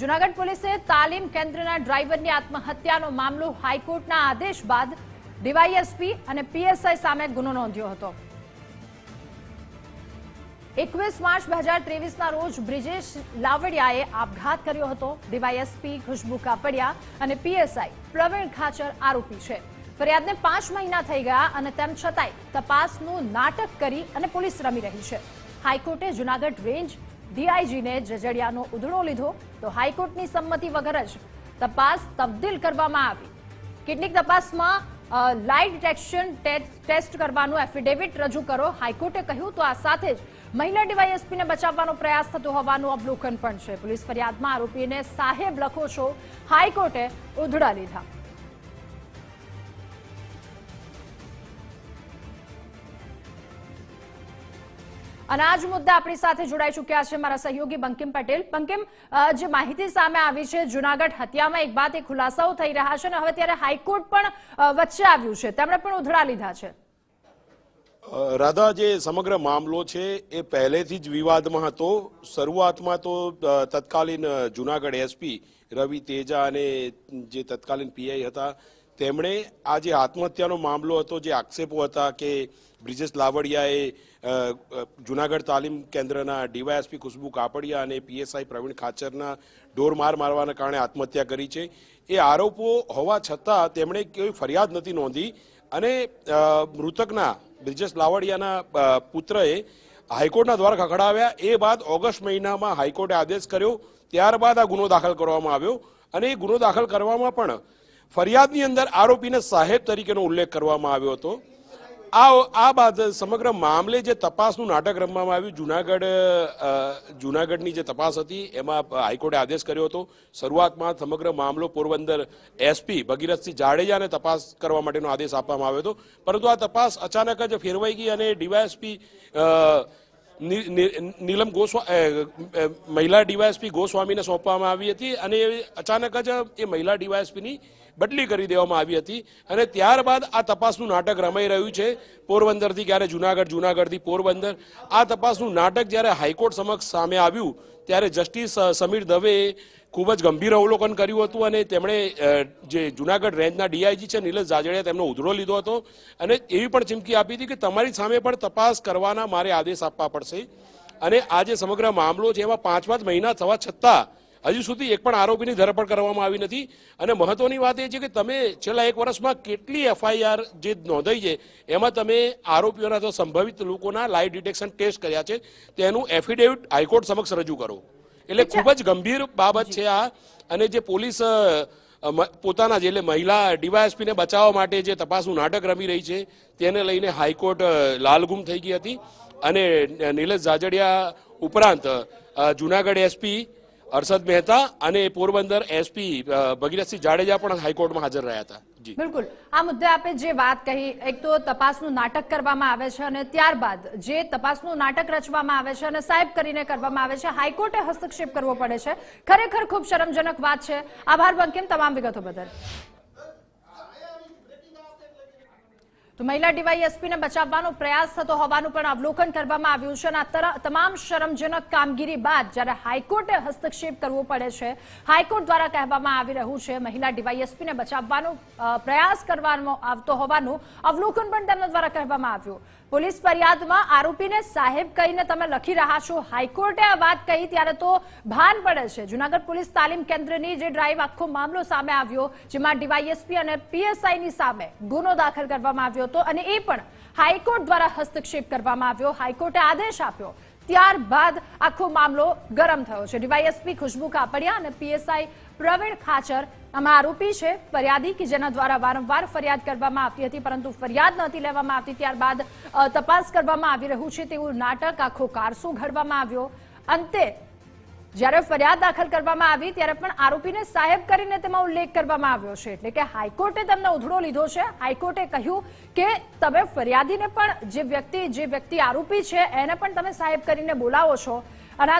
જુનાગઢ પોલીસે તાલીમ કેન્દ્રના ડ્રાઈવરની આત્મહત્યાનો મામલો હાઈકોર્ટના આદેશ બાદ ડીવાયએસપી અને પીએસઆઈ સામે ગુનો નોંધ્યો હતો. એકવીસ માર્ચ બે હજાર ત્રેવીસના રોજ બ્રિજેશ લાવડિયાએ આપઘાત કર્યો હતો. ડીવાયએસપી ખુશ્બુ કાપડિયા અને પીએસઆઈ પ્રવીણ ખાચર આરોપી છે. ફરિયાદને પાંચ મહિના થઈ ગયા અને તેમ છતાંય તપાસનું નાટક કરી અને પોલીસ રમી રહી છે. હાઈકોર્ટે જુનાગઢ રેન્જ ડીઆઈજીને જજડિયાનો ઉધડો લીધો તો હાઈકોર્ટની સંમતિ વગર જ તપાસ તબદીલ કરવામાં આવી. કેટલીક તપાસમાં લાઇટ ડિટેક્શન ટેસ્ટ કરવાનું એફિડેવિટ રજૂ કરો. હાઈકોર્ટે કહ્યું તો આ સાથે જ મહિલા ડીવાયએસપીને બચાવવાનો પ્રયાસ થતો હોવાનું અવલોકન પણ છે. પોલીસ ફરિયાદમાં આરોપીને સાહેબ લખો છો. હાઈકોર્ટે ઉધડા લીધા. અને આ જ મુદ્દે આપણી સાથે જોડાઈ ચૂક્યા છે મારા સહયોગી બંકિમ પટેલ. બંકિમ જે માહિતી સામે આવી છે જુનાગઢ હત્યામાં એક બાદ એ ખુલાસાઓ થઈ રહ્યા છે અને હવે ત્યારે હાઈકોર્ટ પણ વચ્ચે આવ્યું છે. તેમણે પણ ઉધડા લીધા છે. રાધા, જે સમગ્ર મામલો છે એ પહેલેથી જ વિવાદમાં હતો. શરૂઆતમાં તો તત્કાલીન જુનાગઢ એસપી રવિ તેજા અને જે તત્કાલીન પીઆઈ હતા તેમણે આ જે આત્મહત્યાનો મામલો હતો, જે આક્ષેપો હતા કે બ્રિજેશ લાવડિયાએ જુનાગઢ તાલીમ કેન્દ્રના ડીવાયએસપી ખુશ્બુ કાપડિયા અને પીએસઆઈ પ્રવીણ ખાચરના ઢોર માર મારવાના કારણે આત્મહત્યા કરી છે. એ આરોપો હોવા છતાં તેમણે કોઈ ફરિયાદ નથી નોંધી અને મૃતકના બ્રિજેશ લાવડિયાના પુત્રએ હાઈકોર્ટના દ્વારા ખખડાવ્યા એ બાદ ઓગસ્ટ મહિનામાં હાઈકોર્ટે આદેશ કર્યો. ત્યારબાદ આ ગુનો દાખલ કરવામાં આવ્યો અને એ ગુનો દાખલ કરવામાં પણ ફરિયાદની અંદર આરોપીને સાહેબ તરીકેનો ઉલ્લેખ કરવામાં આવ્યો હતો. આ આ બાદ સમગ્ર મામલે જે તપાસનું નાટક રમવામાં આવ્યું, જુનાગઢ જુનાગઢની જે તપાસ હતી, એમાં હાઈકોર્ટે આદેશ કર્યો હતો. શરૂઆતમાં સમગ્ર મામલો પોરબંદર એસપી ભગીરથસિંહ જાડેજાને તપાસ કરવા માટેનો આદેશ આપવામાં આવ્યો હતો. પરંતુ આ તપાસ અચાનક જ ફેરવાઈ ગઈ અને ડીવાયએસપી નીલમ ગોસ્વા મહિલા ડીવાયએસપી ગોસ્વામીને સોંપવામાં આવી હતી અને અચાનક જ એ મહિલા ડીવાયએસપીની બદલી કરી દેવામાં આવી હતી અને ત્યારબાદ આ તપાસનું નાટક રમાઈ રહ્યું છે પોરબંદરથી, ક્યારે જુનાગઢ, જુનાગઢથી પોરબંદર. આ તપાસનું નાટક જ્યારે હાઈકોર્ટ સમક્ષ સામે આવ્યું ત્યારે જસ્ટિસ સમીર દવેએ ખૂબ જ ગંભીર અવલોકન કર્યું હતું અને તેમણે જે જુનાગઢ રેન્જના ડીઆઈજી છે, નિલેશ જાજડિયા તેમનો ઉધડો લીધો હતો. અને એવી પણ ચીમકી આપી હતી કે તમારી સામે પણ તપાસ કરવાના મારે આદેશ આપવા પડશે. અને આ જે સમગ્ર મામલો છે, એમાં પાંચ પાંચ મહિના થવા છતાં હજુ સુધી એક પણ આરોપીની ધરપકડ કરવામાં આવી નથી. અને મહત્વની વાત એ છે કે તમે છેલ્લા એક વર્ષમાં કેટલી એફઆઈઆર જે નોંધાઈ છે એમાં તમે આરોપીઓના તો સંભવિત લોકોના લાઈવ ડિટેક્શન ટેસ્ટ કર્યા છે તેનું એફિડેવિટ હાઈકોર્ટ સમક્ષ રજૂ કરો. એટલે ખૂબ જ ગંભીર બાબત છે આ. અને જે પોલીસ પોતાના જે એટલે મહિલા ડીવાયએસપીને બચાવવા માટે જે તપાસનું નાટક રમી રહી છે તેને લઈને હાઈકોર્ટ લાલગુમ થઈ ગઈ હતી. અને નિલેશ જાજડિયા ઉપરાંત જુનાગઢ એસપી હર્ષદ મહેતા અને પોરબંદર એસપી ભગીરથસિંહ જાડેજા પણ હાઈકોર્ટમાં હાજર રહ્યા હતા. બિલકુલ. આ મુદ્દે આપે જે વાત કહી, એક તો તપાસનું નાટક કરવામાં આવે છે અને ત્યારબાદ જે તપાસનું નાટક રચવામાં આવે છે અને સાહેબ કરીને કરવામાં આવે છે, હાઈકોર્ટે હસ્તક્ષેપ કરવો પડે છે. ખરેખર ખૂબ શરમજનક વાત છે. આભાર, બંકિમ, તમામ વિગતો બદલ. તો મહિલા ડીવાયએસપીને બચાવવાનો પ્રયાસ થતો હોવાનું પણ અવલોકન કરવામાં આવ્યું છે અને તમામ શરમજનક કામગીરી બાદ જ્યારે હાઈકોર્ટે હસ્તક્ષેપ કરવો પડે છે, હાઈકોર્ટ દ્વારા કહેવામાં આવી રહ્યું છે, મહિલા ડીવાયએસપીને બચાવવાનો પ્રયાસ કરવામાં આવતો હોવાનું અવલોકન પણ તેમના દ્વારા કહેવામાં આવ્યું. પોલીસ ફરિયાદમાં આરોપીને સાહેબ કહીને તમે લખી રહ્યા છો, હાઈકોર્ટે આ વાત કહી ત્યારે તો ભાન પડે છે. જુનાગઢ પોલીસ તાલીમ કેન્દ્રની જે ડ્રાઈવ આખો મામલો સામે આવ્યો, જેમાં ડીવાયએસપી અને પીએસઆઈની સામે ગુનો દાખલ કરવામાં આવ્યો હતો અને એ પણ હાઈકોર્ટ દ્વારા હસ્તક્ષેપ કરવામાં આવ્યો. હાઈકોર્ટે આદેશ આપ્યો. ત્યારબાદ આખો મામલો ગરમ થયો છે. ડીવાયએસપી ખુશ્બુ કાપડિયા અને પીએસઆઈ પ્રવીણ ખાચર આમાં આરોપી છે ફરિયાદી કે જેના દ્વારા વારંવાર ફરિયાદ કરવામાં આવતી હતી, પરંતુ ફરિયાદ નથી લેવામાં આવતી. ત્યારબાદ તપાસ કરવામાં આવી રહ્યું છે તેવું નાટક, આખો કારસો ઘડવામાં આવ્યો. અંતે જ્યારે ફરિયાદ દાખલ કરવામાં આવી, ત્યારે પણ આરોપીને સાહેબ કરીને તેમાં ઉલ્લેખ કરવામાં આવ્યો છે. એટલે કે હાઈકોર્ટે તેમનો ઉધડો લીધો છે. હાઈકોર્ટે કહ્યું કે તમે ફરિયાદીને પણ જે વ્યક્તિ જે વ્યક્તિ આરોપી છે, એને પણ તમે સાહેબ કરીને બોલાવો છો. અને